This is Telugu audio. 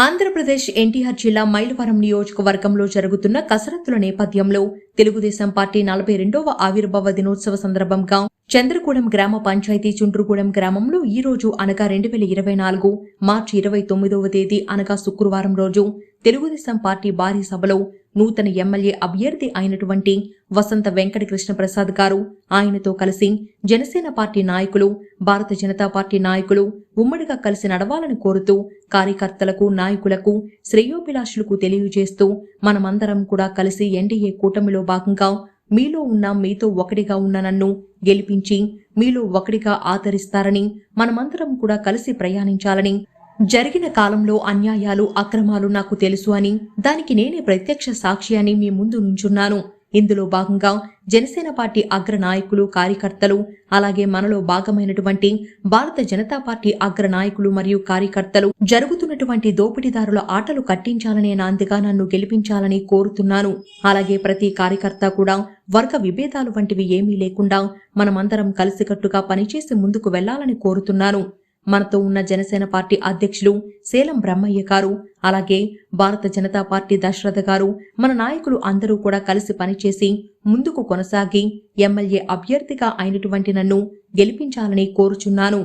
ఆంధ్రప్రదేశ్ ఎన్టీఆర్ జిల్లా మైలవరం నియోజకవర్గంలో జరుగుతున్న కసరత్తుల నేపథ్యంలో తెలుగుదేశం పార్టీ నలభై రెండవ ఆవిర్భావ దినోత్సవ సందర్భంగా చంద్రగూడెం గ్రామ పంచాయతీ చుండ్రుగూడెం గ్రామంలో ఈ రోజు అనగా రెండు వేల ఇరవై నాలుగు మార్చి ఇరవై తొమ్మిదవ తేదీ అనగా శుక్రవారం రోజు తెలుగుదేశం పార్టీ భారీ సభలో నూతన ఎమ్మెల్యే అభ్యర్థి అయినటువంటి వసంత వెంకట కృష్ణ ప్రసాద్ గారు ఆయనతో కలిసి జనసేన పార్టీ నాయకులు భారత జనతా పార్టీ నాయకులు ఉమ్మడిగా కలిసి నడవాలని కోరుతూ కార్యకర్తలకు నాయకులకు శ్రేయోభిలాషులకు తెలియజేస్తూ మనమందరం కూడా కలిసి ఎన్డీఏ కూటమిలో భాగంగా మీలో ఉన్న మీతో ఒకటిగా ఉన్న నన్ను గెలిపించి మీలో ఒకటిగా ఆదరిస్తారని మనమందరం కూడా కలిసి ప్రయాణించాలని జరిగిన కాలంలో అన్యాయాలు అక్రమాలు నాకు తెలుసు అని దానికి నేనే ప్రత్యక్ష సాక్షి అని మీ ముందు నుంచున్నాను. ఇందులో భాగంగా జనసేన పార్టీ అగ్ర నాయకులు కార్యకర్తలు అలాగే మనలో భాగమైనటువంటి భారత జనతా పార్టీ అగ్ర నాయకులు మరియు కార్యకర్తలు జరుగుతున్నటువంటి దోపిడీదారుల ఆటలు కట్టించాలనే నాందిగా నన్ను గెలిపించాలని కోరుతున్నాను. అలాగే ప్రతి కార్యకర్త కూడా వర్గ విభేదాలు వంటివి ఏమీ లేకుండా మనమందరం కలిసికట్టుగా పనిచేసి ముందుకు వెళ్ళాలని కోరుతున్నాను. మనతో ఉన్న జనసేన పార్టీ అధ్యక్షులు సేలం బ్రహ్మయ్య గారు అలాగే భారత జనతా పార్టీ దశరథ గారు మన నాయకులు అందరూ కూడా కలిసి పనిచేసి ముందుకు కొనసాగి ఎమ్మెల్యే అభ్యర్థిగా అయినటువంటి నన్ను గెలిపించాలని కోరుచున్నాను.